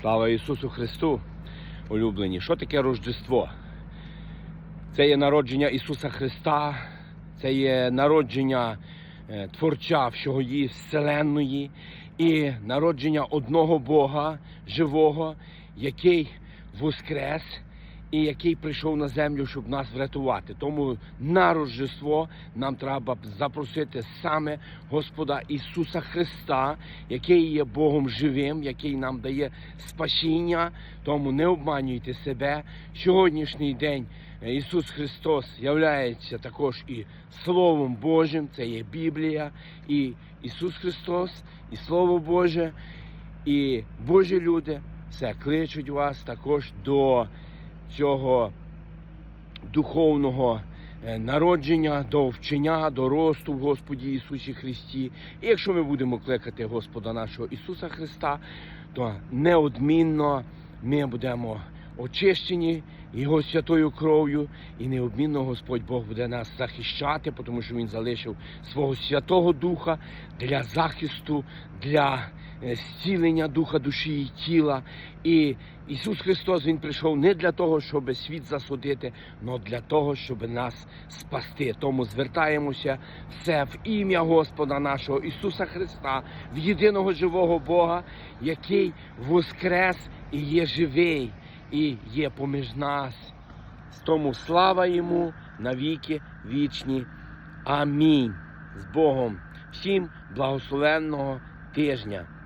Слава Ісусу Христу, улюблені. Що таке Рождество? Це є народження Ісуса Христа, це є народження Творча Творця всього її Вселенної і народження одного Бога живого, який воскрес і який прийшов на землю, щоб нас врятувати. Тому на Рождество нам треба запросити саме Господа Ісуса Христа, який є Богом живим, який нам дає спасіння. Тому не обманюйте себе. Сьогоднішній день е, Ісус Христос являється також і Словом Божим, це є Біблія, і Ісус Христос, і Слово Боже, і Божі люди все кличуть вас також до цього духовного е, народження, до вчення, до росту в Господі Ісусі Христі. І якщо ми будемо кликати Господа нашого Ісуса Христа, то неодмінно ми будемо очищені Його святою кров'ю, і неодмінно Господь Бог буде нас захищати, тому що Він залишив свого Святого Духа для захисту, для е, зцілення духа, душі і тіла. І Ісус Христос Він прийшов не для того, щоб світ засудити, але для того, щоб нас спасти. Тому звертаємося все в ім'я Господа нашого Ісуса Христа, в єдиного живого Бога, який воскрес і є живий, і є поміж нас. Тому слава йому навіки вічні. Амінь. З Богом. Всім благословенного тижня.